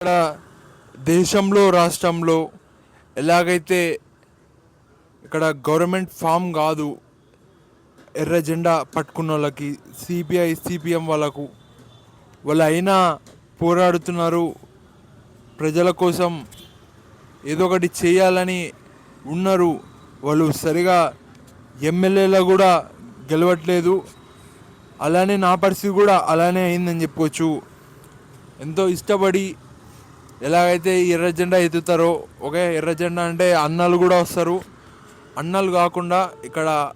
ఇక్కడ దేశంలో రాష్ట్రంలో ఎలాగైతే ఇక్కడ గవర్నమెంట్ ఫామ్ కాదు ఎర్ర జెండా పట్టుకున్న వాళ్ళకి సిపిఐ సిపిఎం వాళ్ళకు వాళ్ళు అయినా పోరాడుతున్నారు. ప్రజల కోసం ఏదో ఒకటి చేయాలని ఉన్నారు. వాళ్ళు సరిగా ఎమ్మెల్యేలో కూడా గెలవట్లేదు. అలానే నా పరిస్థితి కూడా అలానే అయిందని చెప్పుకోవచ్చు ఎంతో ఇష్టపడి ఎలాగైతే ఎర్ర జెండా ఎత్తుతారో ఒకే ఎర్ర జెండా అంటే అన్నాలు కూడా వస్తారు. అన్నాలు కాకుండా ఇక్కడ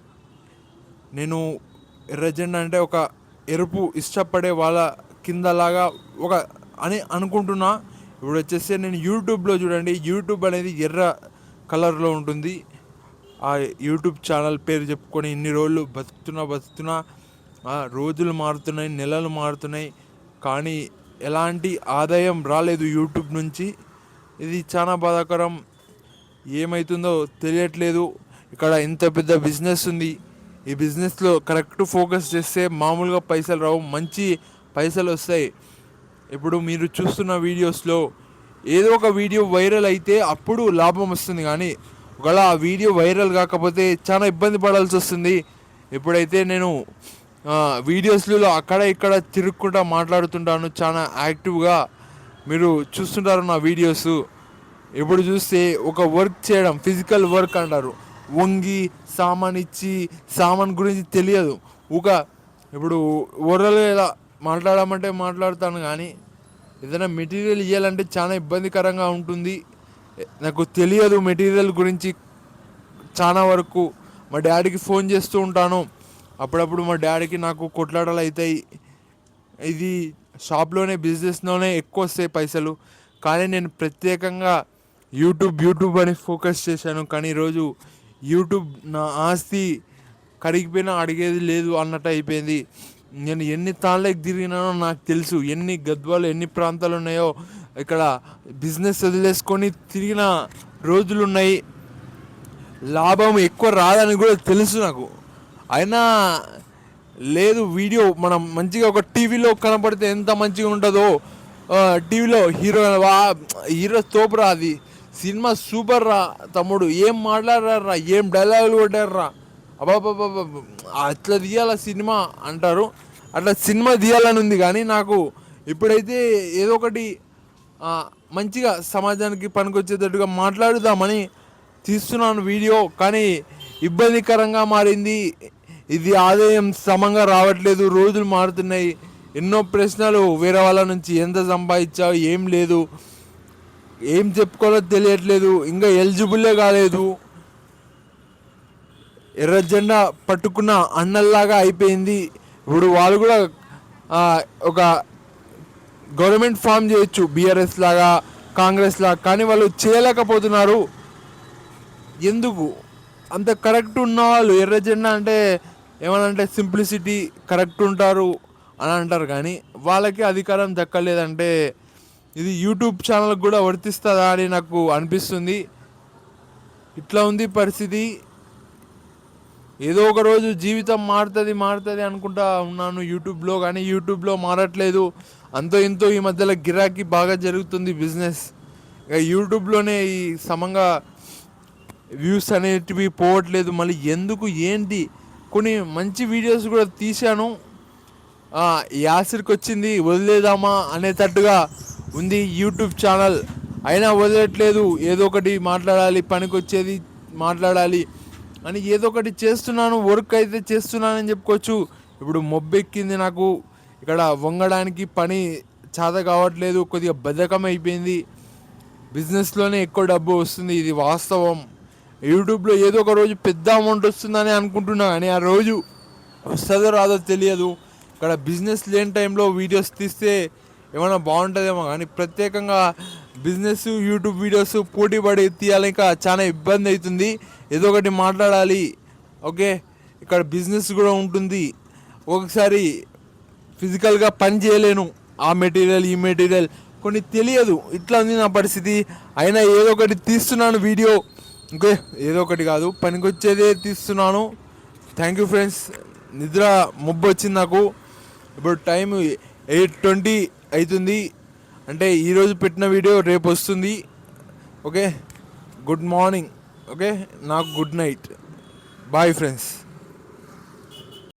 నేను ఎర్ర జెండా అంటే ఒక ఎరుపు ఇష్టపడే వాళ్ళ కిందలాగా ఒక అని అనుకుంటున్నా. ఇప్పుడు వచ్చేసి నేను యూట్యూబ్లో చూడండి. యూట్యూబ్ అనేది ఎర్ర కలర్లో ఉంటుంది. ఆ యూట్యూబ్ ఛానల్ పేరు చెప్పుకొని ఇన్ని రోజులు బతుకుతున్నా బతుకుతున్నా. ఆ, రోజులు మారుతున్నాయి నెలలు మారుతున్నాయి. కానీ ఎలాంటి ఆదాయం రాలేదు యూట్యూబ్ నుంచి. ఇది చాలా బాధాకరం. ఏమవుతుందో తెలియట్లేదు. ఇక్కడ ఇంత పెద్ద బిజినెస్ ఉంది. ఈ బిజినెస్లో కరెక్ట్ ఫోకస్ చేస్తే మామూలుగా పైసలు రావు మంచి పైసలు వస్తాయి. ఇప్పుడు మీరు చూస్తున్న వీడియోస్లో ఏదో ఒక వీడియో వైరల్ అయితే అప్పుడు లాభం వస్తుంది కానీ ఒకవేళ ఆ వీడియో వైరల్ కాకపోతే చాలా ఇబ్బంది పడాల్సి వస్తుంది. ఎప్పుడైతే నేను వీడియోస్లో అక్కడ ఇక్కడ తిరుక్కుంటా మాట్లాడుతుంటాను. చాలా యాక్టివ్గా మీరు చూస్తుంటారు నా వీడియోస్. ఇప్పుడు చూస్తే ఒక వర్క్ చేయడం ఫిజికల్ వర్క్ అంటారు. వంగి సామాన్ ఇచ్చి సామాన్ గురించి తెలియదు. ఒక ఇప్పుడు ఓరల్ ఇలా మాట్లాడమంటే మాట్లాడతాను కానీ ఏదైనా మెటీరియల్ ఇవ్వాలంటే చాలా ఇబ్బందికరంగా ఉంటుంది. నాకు తెలియదు మెటీరియల్ గురించి. చాలా వరకు మా డాడీకి ఫోన్ చేస్తూ ఉంటాను. అప్పుడప్పుడు మా డాడీకి నాకు కొట్లాటలు అవుతాయి ఇది షాప్లోనే బిజినెస్లోనే ఎక్కువ వస్తాయి పైసలు. కానీ నేను ప్రత్యేకంగా యూట్యూబ్ యూట్యూబ్ అని ఫోకస్ చేశాను. కానీ ఈరోజు యూట్యూబ్ నా ఆస్తి కరిగిపోయినా అడిగేది లేదు అన్నట్టు అయిపోయింది. నేను ఎన్ని తాళ్ళకి తిరిగినానో నాకు తెలుసు. ఎన్ని గద్వాలు ఎన్ని ప్రాంతాలు ఉన్నాయో ఇక్కడ బిజినెస్ వదిలేసుకొని తిరిగిన రోజులు ఉన్నాయి లాభం ఎక్కువ రాదని కూడా తెలుసు నాకు. అయినా లేదు వీడియో మనం మంచిగా ఒక టీవీలో కనపడితే ఎంత మంచిగా ఉంటుందో టీవీలో హీరో హీరో తోపురా అది. సినిమా సూపర్ రా తమ్ముడు. ఏం మాట్లాడారా ఏం డైలాగులు కొట్టారా అబ్బాబాబా అట్లా తీయాల సినిమా అంటారు. అట్లా సినిమా తీయాలని ఉంది కానీ నాకు ఇప్పుడైతే ఏదో ఒకటి మంచిగా సమాజానికి పనికొచ్చేటట్టుగా మాట్లాడుదామని తీస్తున్నాను వీడియో. కానీ ఇబ్బందికరంగా మారింది ఇది ఆదాయం సమంగా రావట్లేదు రోజులు మారుతున్నాయి. ఎన్నో ప్రశ్నలు వేరే వాళ్ళ నుంచి ఎంత సంపాదించావు ఏం లేదు ఏం చెప్పుకోవాలో తెలియట్లేదు ఇంకా ఎలిజిబుల్లే కాలేదు. ఎర్ర జెండా పట్టుకున్న అన్నల్లాగా అయిపోయింది. ఇప్పుడు వాళ్ళు కూడా ఒక గవర్నమెంట్ ఫామ్ చేయొచ్చు బీఆర్ఎస్ లాగా కాంగ్రెస్ లాగా కానీ వాళ్ళు చేయలేకపోతున్నారు. ఎందుకు? అంత కరెక్ట్ ఉన్న వాళ్ళు ఎర్ర జెండా అంటే ఏమనంటే సింప్లిసిటీ కరెక్ట్ ఉంటారు అని అంటారు కానీ వాళ్ళకి అధికారం దక్కలేదంటే ఇది యూట్యూబ్ ఛానల్కి కూడా వర్తిస్తుందా అని నాకు అనిపిస్తుంది. ఇట్లా ఉంది పరిస్థితి. ఏదో ఒక రోజు జీవితం మారుతుంది మారుతుంది అనుకుంటా ఉన్నాను యూట్యూబ్లో కానీ యూట్యూబ్లో మారట్లేదు. అంతో ఇంతో ఈ మధ్యలో గిరాకీ బాగా జరుగుతుంది బిజినెస్ ఇక యూట్యూబ్లోనే ఈ సమంగా వ్యూస్ అనేటివి పోవట్లేదు. మళ్ళీ ఎందుకు ఏంటి? కొన్ని మంచి వీడియోస్ కూడా తీశాను. యాసిర్కి వచ్చింది వదిలేదామా అనేటట్టుగా ఉంది యూట్యూబ్ ఛానల్. అయినా వదిలేట్లేదు ఏదో ఒకటి మాట్లాడాలి పనికి వచ్చేది మాట్లాడాలి అని ఏదో ఒకటి చేస్తున్నాను వర్క్ అయితే చేస్తున్నానని చెప్పుకోవచ్చు. ఇప్పుడు మొబ్బెక్కింది నాకు. ఇక్కడ వంగడానికి పని చేత కావట్లేదు కొద్దిగా బద్ధకం అయిపోయింది. బిజినెస్లోనే ఎక్కువ డబ్బు వస్తుంది ఇది వాస్తవం. యూట్యూబ్లో ఏదో ఒక రోజు పెద్ద అమౌంట్ వస్తుందని అనుకుంటున్నా కానీ ఆ రోజు వస్తుందో రాదో తెలియదు. ఇక్కడ బిజినెస్ లేని టైంలో వీడియోస్ తీస్తే ఏమైనా బాగుంటుందేమో కానీ ప్రత్యేకంగా బిజినెస్ యూట్యూబ్ వీడియోస్ పోటీ పడి తీయాలి చాలా ఇబ్బంది అవుతుంది. ఏదో ఒకటి మాట్లాడాలి ఓకే? ఇక్కడ బిజినెస్ కూడా ఉంటుంది. ఒకసారి ఫిజికల్గా పని చేయలేను. ఆ మెటీరియల్ ఈ మెటీరియల్ కొన్ని తెలియదు. ఇట్లా ఉంది నా పరిస్థితి. అయినా ఏదో ఒకటి తీస్తున్నాను వీడియో ఓకే ఏదో ఒకటి కాదు. పనికొచ్చేదే తీస్తున్నాను. థ్యాంక్ యూ ఫ్రెండ్స్ నిద్ర మొబ్బు వచ్చింది నాకు. ఇప్పుడు టైం ఎయిట్ ట్వంటీ అవుతుంది అంటే ఈరోజు పెట్టిన వీడియో రేపు వస్తుంది. ఓకే గుడ్ మార్నింగ్ ఓకే నాకు గుడ్ నైట్ బాయ్ ఫ్రెండ్స్